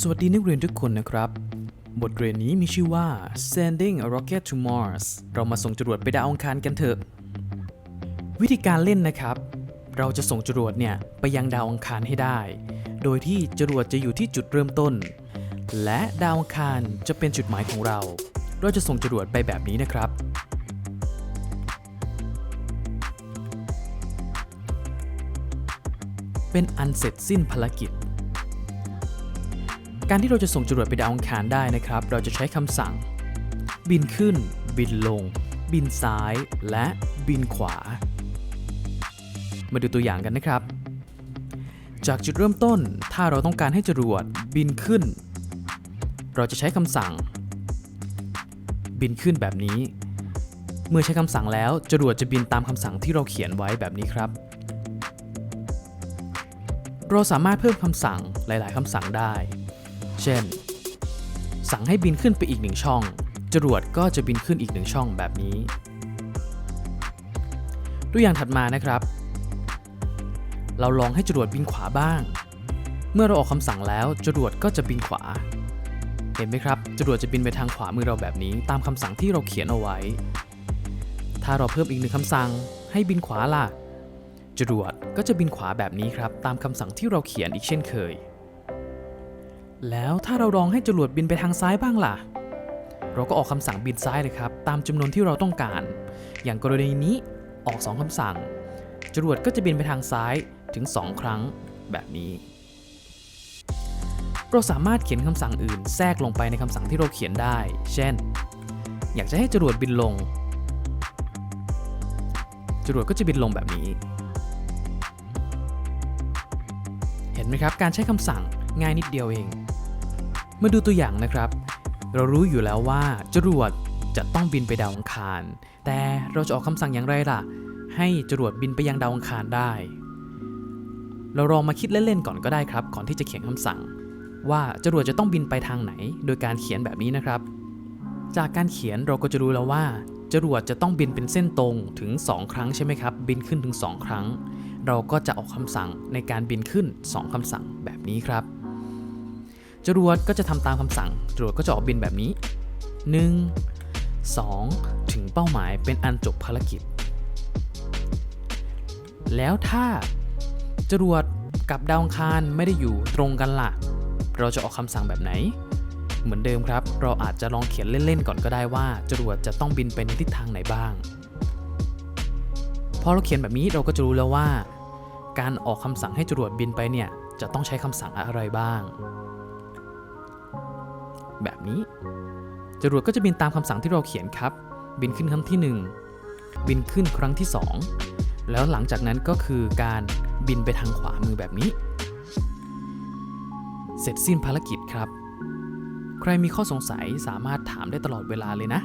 สวัสดีนักเรียนทุกคนนะครับ บทเรียนนี้มีชื่อว่า Sending a Rocket to Mars เรามาส่งจรวดไปดาวอังคารกันเถอะ วิธีการเล่นนะครับ เราจะส่งจรวดเนี่ยไปยังดาวอังคารให้ได้ โดยที่จรวดจะอยู่ที่จุดเริ่มต้น และดาวอังคารจะเป็นจุดหมายของเรา เราจะส่งจรวดไปแบบนี้นะครับเป็นอันเสร็จสิ้นภารกิจ การที่เราจะส่งจรวดไปดาวอังคารได้นะครับ เราจะใช้คำสั่ง บินขึ้น บินลง บินซ้าย และบินขวา มาดูตัวอย่างกันนะครับ จากจุดเริ่มต้น ถ้าเราต้องการให้จรวดบินขึ้น เราจะใช้คำสั่ง บินขึ้นแบบนี้ เมื่อใช้คำสั่งแล้วจรวดจะบินตามคำสั่งที่เราเขียนไว้แบบนี้ครับเราสามารถเพิ่มคำสั่งหลาย ๆ คำสั่งได้ เช่น สั่งให้บินขึ้นไปอีกหนึ่งช่อง จรวดก็จะบินขึ้นอีกหนึ่งช่องแบบนี้ ตัวอย่างถัดมานะครับ เราลองให้จรวดบินขวาบ้าง เมื่อเราออกคำสั่งแล้วจรวดก็จะบินขวา เห็นไหมครับ จรวดจะบินไปทางขวามือเราแบบนี้ ตามคำสั่งที่เราเขียนเอาไว้ ถ้าเราเพิ่มอีกหนึ่งคำสั่ง ให้บินขวาล่ะจรวดก็จะบินขวาแบบนี้ครับ ตามคำสั่งที่เราเขียนอีกเช่นเคย แล้วถ้าเราลองให้จรวดบินไปทางซ้ายบ้างล่ะ เราก็ออกคำสั่งบินซ้ายเลยครับ ตามจำนวนที่เราต้องการ อย่างกรณีนี้ออก 2คำสั่ง จรวดก็จะบินไปทางซ้ายถึง 2 ครั้งแบบนี้ เราสามารถเขียนคำสั่งอื่นแทรกลงไปในคำสั่งที่เราเขียนได้ เช่น อยากจะให้จรวดบินลง จรวดก็จะบินลงแบบนี้ เห็นไหมครับ การใช้คำสั่งง่ายนิดเดียวเอง มาดูตัวอย่างนะครับ เรารู้อยู่แล้วว่าจรวดจะต้องบินไปดาวอังคาร แต่เราจะออกคำสั่งอย่างไรล่ะ ให้จรวดบินไปยังดาวอังคารได้ เราลองมาคิดเล่นๆก่อนก็ได้ครับ ก่อนที่จะเขียนคำสั่ง ว่าจรวดจะต้องบินไปทางไหน โดยการเขียนแบบนี้นะครับ จากการเขียนเราก็จะรู้แล้วว่าจรวดจะต้องบินเป็นเส้นตรงถึง 2 ครั้งใช่ไหมครับ บินขึ้นถึง 2 ครั้ง เราก็จะออกคำสั่งในการบินขึ้น 2 คำสั่งแบบนี้ครับ จรวดก็จะทำตามคำสั่ง จรวดก็จะออกบินแบบนี้ 1 2 ถึงเป้าหมายเป็นอันจบภารกิจ แล้วถ้าจรวดกับดาวอังคารไม่ได้อยู่ตรงกันล่ะ เราจะออกคำสั่งแบบไหน เหมือนเดิมครับ เราอาจจะลองเขียนเล่น ๆ ก่อนก็ได้ว่า จรวดจะต้องบินไปในทิศทางไหนบ้าง พอเราเขียนแบบนี้เราก็จะรู้แล้วว่า การออกคำสั่งให้จรวดบินไปเนี่ยจะต้องใช้คำสั่งอะไรบ้าง แบบนี้ จรวดก็จะบินตามคำสั่งที่เราเขียนครับ บินขึ้นครั้งที่ 1 บินขึ้นครั้งที่ 2 แล้วหลังจากนั้นก็คือการบินไปทางขวามือแบบนี้ เสร็จสิ้นภารกิจครับ ใครมีข้อสงสัยสามารถถามได้ตลอดเวลาเลยนะ